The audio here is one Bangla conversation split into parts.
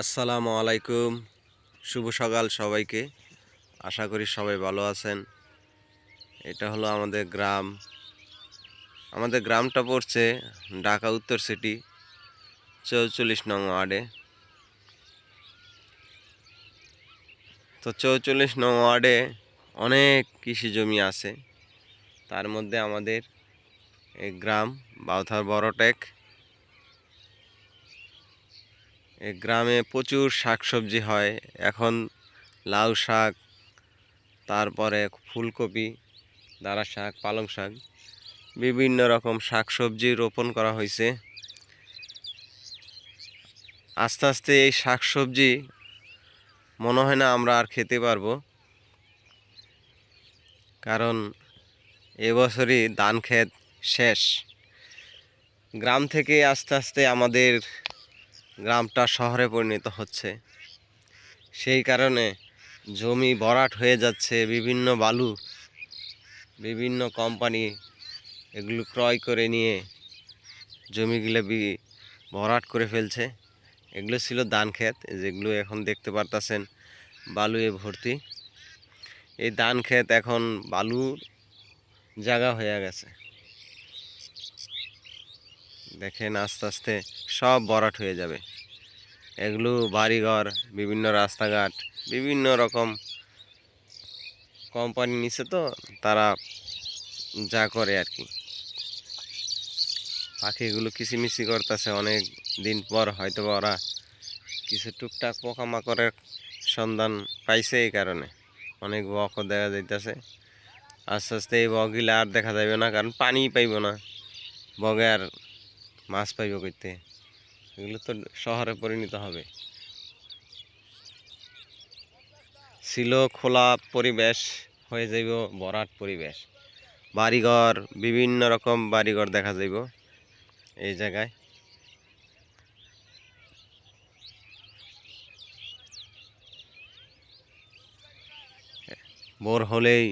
আসসালামু আলাইকুম। শুভ সকাল সবাইকে। আশা করি সবাই ভালো আছেন। এটা হলো আমাদের গ্রাম। আমাদের গ্রামটা পড়ছে ঢাকা উত্তর সিটি, চৌচল্লিশ নং ওয়ার্ডে। তো চৌচল্লিশ নং ওয়ার্ডে অনেক কৃষি জমি আছে। তার মধ্যে আমাদের এই গ্রাম বাউথার বড়টেক গ্রামে প্রচুর শাকসবজি হয়। এখন লাউ শাক, তারপরে ফুলকপি দাঁড়া শাক, পালং শাক, বিভিন্ন রকম শাকসবজি রোপণ করা হয়েছে। আস্তে আস্তে এই শাকসবজি মনে হয় না আমরা আর খেতে পারব। কারণ এবছরই ধান ক্ষেত শেষ। গ্রাম থেকে আস্তে আস্তে আমাদের গ্রামটা শহরে পরিণত হচ্ছে। সেই কারণে জমি ভরাট হয়ে যাচ্ছে, বিভিন্ন বালু, বিভিন্ন কোম্পানি এগুলো ক্রয় করে নিয়ে জমিগুলো ভরাট করে ফেলছে। এগুলো ছিল ধান ক্ষেত যেগুলো এখন দেখতে পারতাছেন, বালুয়ে ভর্তি। এই ধান ক্ষেত এখন বালুর জায়গা হয়ে গেছে। দেখেন আস্তে আস্তে সব ভরাট হয়ে যাবে। এগুলো বাড়িঘর, বিভিন্ন রাস্তাঘাট, বিভিন্ন রকম কোম্পানি নিছে তো, তারা যা করে আর কি। পাখিগুলো কিচিমিচি করতেছে, অনেক দিন পর হয়তো ওরা কিছু টুকটাক পোকামাকড়ের সন্ধান পাইছে এই কারণে। অনেক বকও দেখা যাইতেছে। আস্তে আস্তে এই বকগুলো আর দেখা যাবে না, কারণ পানি পাইব না। বগে আর মাছ পাইব করতে এগুলো তো শহরে পরিণত হবে। ছিল খোলা পরিবেশ, হয়ে যাইব বরাট পরিবেশ। বাড়িঘর, বিভিন্ন রকম বাড়িঘর দেখা যাইব এই জায়গায়। ভোর হলেই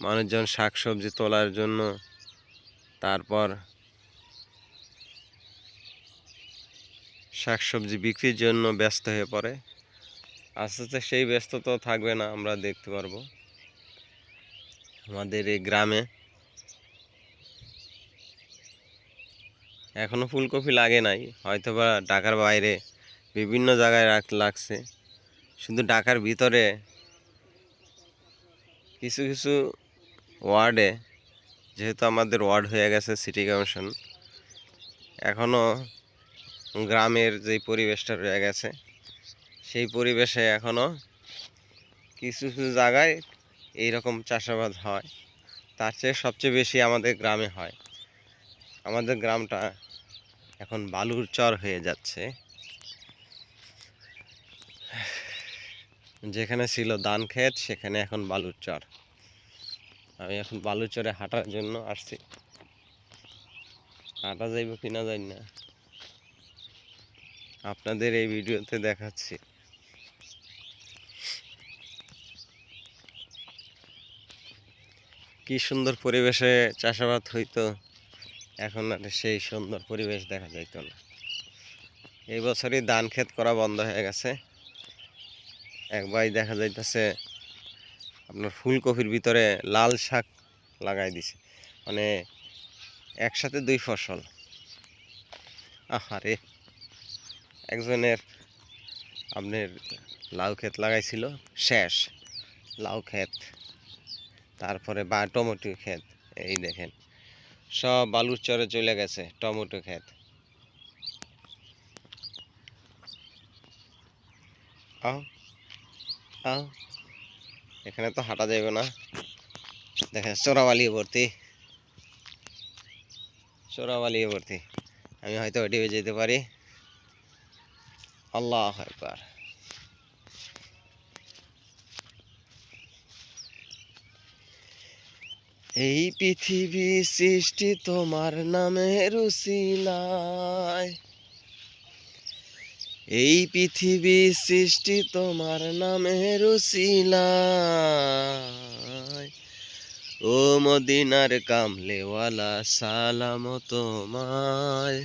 মানুষজন শাকসবজি তোলার জন্য, তারপর শাকসবজি বিক্রির জন্য ব্যস্ত হয়ে পড়ে। আস্তে আস্তে সেই ব্যস্ততা থাকবে না, আমরা দেখতে পারব। আমাদের এই গ্রামে এখনও ফুলকপি লাগে নাই, হয়তোবা ঢাকার বাইরে বিভিন্ন জায়গায় রাখ, লাগছে। শুধু ঢাকার ভিতরে কিছু কিছু ওয়ার্ডে, যেহেতু আমাদের ওয়ার্ড হয়ে গেছে সিটি কমিশন এখনও গ্রামের যে পরিবেশটা রয়ে গেছে, সেই পরিবেশে এখনও কিছু কিছু জায়গায় এইরকম চাষাবাদ হয়। তার চেয়ে সবচেয়ে বেশি আমাদের গ্রামে হয়। আমাদের গ্রামটা এখন বালুর চর হয়ে যাচ্ছে। যেখানে ছিল ধান ক্ষেত, সেখানে এখন বালুর চর। আমি এখন বালুর চরে হাঁটার জন্য আসছি। হাঁটা যাইব কিনা যাই না। আপনাদের এই ভিডিওতে দেখাচ্ছি। কি সুন্দর পরিবেশে চাষাবাদ হইতো, এখন আর সেই সুন্দর পরিবেশ দেখা যাইতো না। এই বছরই ধান ক্ষেত করা বন্ধ হয়ে গেছে। এক ভাই দেখা যাইতেছে, আপনার ফুলকপির ভিতরে লাল শাক লাগাই দিছে। মানে একসাথে দুই ফসল। আহারে। একজনের আপনার লাউ ক্ষেত লাগাইছিল, শেষ লাউ ক্ষেত, তারপরে বা টমেটো ক্ষেত, এই দেখেন, সব বালুর চরে চলে গেছে টমেটো ক্ষেত। আও আও, এখানে তো হাঁটা যাবে না। দেখেন চোরাবালি ভর্তি। চোরাবালি ভর্তি। আমি হয়তো ওটি যেতে পারি। আল্লাহ একবার এই পৃথিবী সৃষ্টি তোমার নামে রুসিলায়। এই পৃথিবী সৃষ্টি তোমার নামে রুসিলায়। ও মদিনার কামলেওয়ালা, সালাম তোমায়।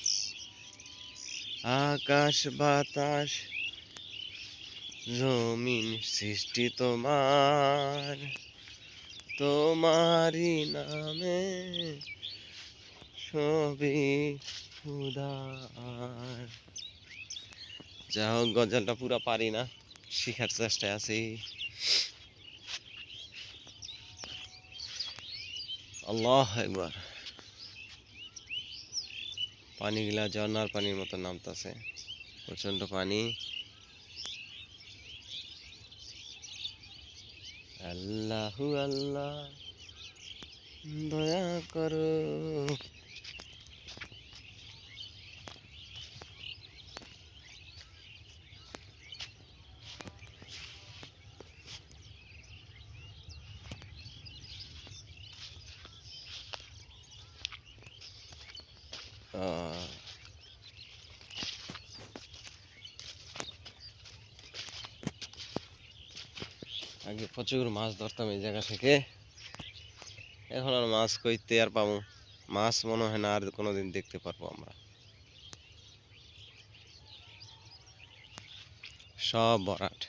আকাশ বাতাস, জমিন সৃষ্টি তোমার, তোমারই নামে সবই উদার। যা হোক, গজলটা পুরো পারি না, শিখার চেষ্টায় আছি। আল্লাহ একবার পানিগুলা ঝর্নার পানির মতো নামতাছে প্রচণ্ড পানি আল্লাহু আল্লাহ দয়া করো আহ, আগে প্রচুর মাছ ধরতাম এই জায়গা থেকে। এখন আর মাছ কইতে আর পাবো। মাছ মনে হয় না, আর কোনোদিন দেখতে পারব আমরা। সব ভরাট।